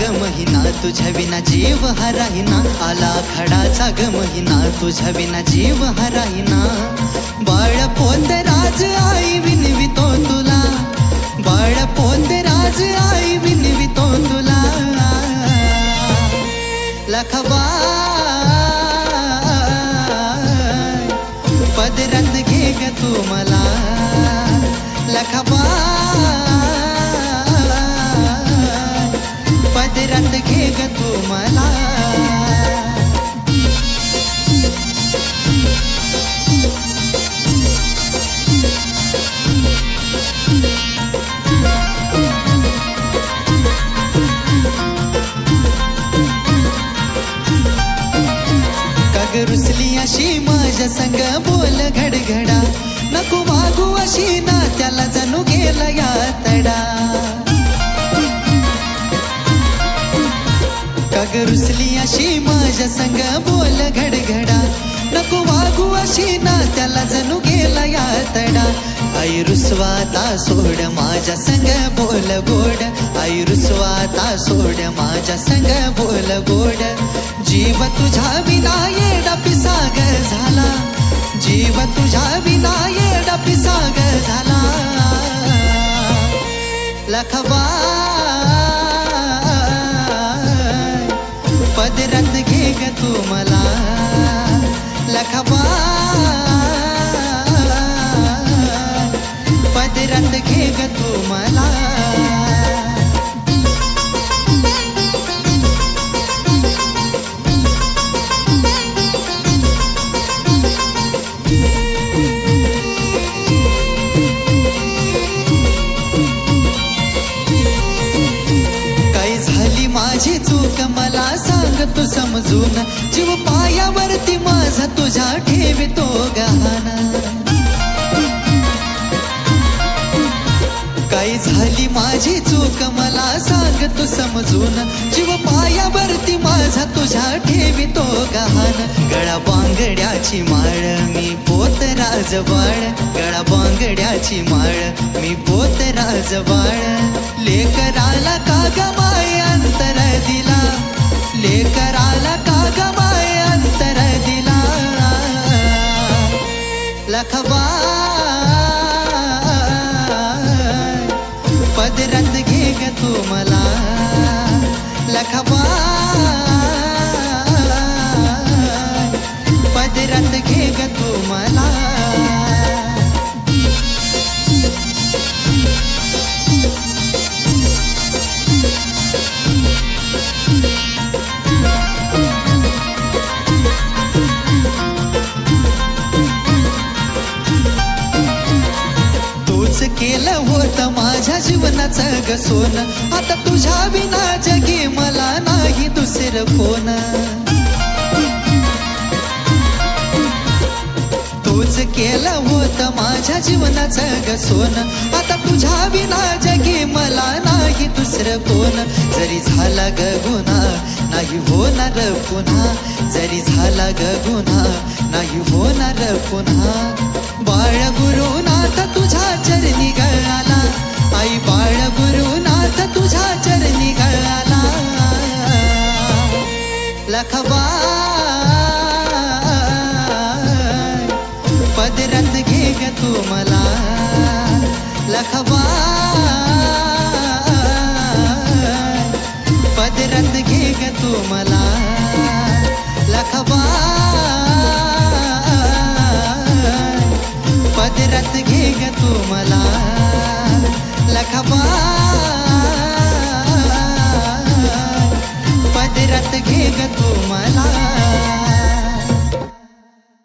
ग महिना तुझ्या विना जीव हराहिना आला खडाचा ग महिना तुझ्या विना जीव हराहिना बाळ पोत राज आई विनवितो तुला. बाळ पोत राज आई विनवितो तुला. लखबा पदरात घे ग तू मला. संग बोल घडघडा. नको वागू अशी ना त्याला जणू गेला या तडा. काग रुसली अशी माझ्या संग बोल घडघडा. नको वागू अशी ना त्याला जणू गेला या तडा. आई रुसवाता सोड माझ्या संग बोल गोड. आई रुसवाता सोड माझ्या संग बोल गोड. जीव तुझ्या विना येडा पिसाग झाला. जीव तुझ्या विना येडा पिसाग झाला. लखबा पदरात घे ग तू मला. लखबा सांग तू समजून. जीव पायावरती माझा तुझ्या ठेवितो गहाना काही झाली माझी चूक मला सांग तू समजून. जीव पायावरती माझा तुझ्या ठेवितो गहान गळा बांगड्याची माळ मी पोत राजवाड. गळा बांगड्याची माळ मी पोत राजवाड. लेकराला का ग माय अंतर दिला? घे केलं होतं माझ्या जीवनाचं ग सोन. आता तुझ्या विना जगी मला नाही दुसरं कोण. तूच केलं होतं माझ्या जीवनाचं ग सोन. आता तुझ्या विना जगी मला नाही दुसरं कोण. जरी झाला ग गुन्हा नाही होणार पुन्हा. जरी झाला ग गुन्हा नाही होणार पुन्हा. बाळगुरु लखबा पदरात घे ग तू मला. लखबा पदरात घे ग तू मला. लखबा पदरात घे ग तू मला. लखबा